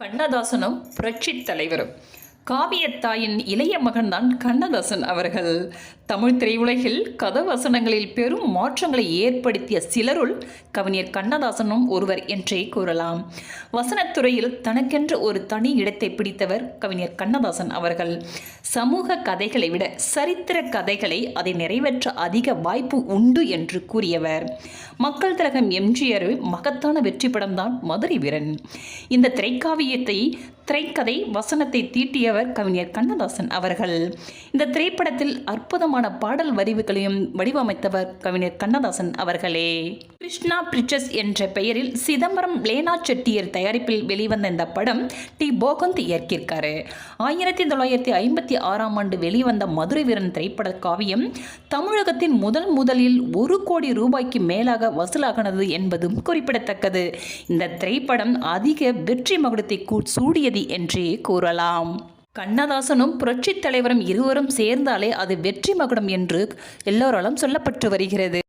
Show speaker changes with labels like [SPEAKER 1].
[SPEAKER 1] கண்ணதாசனும் புரட்சித் தலைவரும். காவியத்தாயின் இளைய மகன்தான் கண்ணதாசன் அவர்கள். தமிழ் திரையுலகில் கதவசனங்களில் பெரும் மாற்றங்களை ஏற்படுத்திய சிலருள் கவிஞர் கண்ணதாசனும் ஒருவர் என்றே கூறலாம். வசனத்துறையில் தனக்கென்று ஒரு தனி இடத்தை பிடித்தவர் கவிஞர் கண்ணதாசன் அவர்கள். சமூக கதைகளை விட சரித்திர கதைகளை அதை நிறைவேற்ற அதிக வாய்ப்பு உண்டு என்று கூறியவர். மக்கள் திலகம் எம்ஜிஆர் மகத்தான வெற்றி படம்தான் மதுரை வீரன். இந்த திரைக்காவியத்தை திரைக்கதை வசனத்தை தீட்டியவர் கவிஞர் கண்ணதாசன் அவர்கள். இந்த திரைப்படத்தில் அற்புதமான பாடல் வரிவுகளையும் வடிவமைத்தவர் கவிஞர் கண்ணதாசன் அவர்களே. கிருஷ்ணா பிரிச்சஸ் என்ற பெயரில் சிதம்பரம் லேனா செட்டியர் தயாரிப்பில் வெளிவந்த இந்த படம் டி. போகந்த் இயக்கியிருக்காரு. ஆயிரத்தி தொள்ளாயிரத்தி ஐம்பத்தி ஆறாம் ஆண்டு வெளிவந்த மதுரை வீரன் திரைப்பட காவியம் தமிழகத்தின் முதல் முதலில் ஒரு கோடி ரூபாய்க்கு மேலாக வசூலாகினது என்பதும் குறிப்பிடத்தக்கது. இந்த திரைப்படம் அதிக வெற்றி மகுடத்தை சூடியது சூடியது என்றே கூறலாம். கண்ணதாசனும் புரட்சித் தலைவரும் இருவரும் சேர்ந்தாலே அது வெற்றி மகுடம் என்று எல்லோராலும் சொல்லப்பட்டு வருகிறது.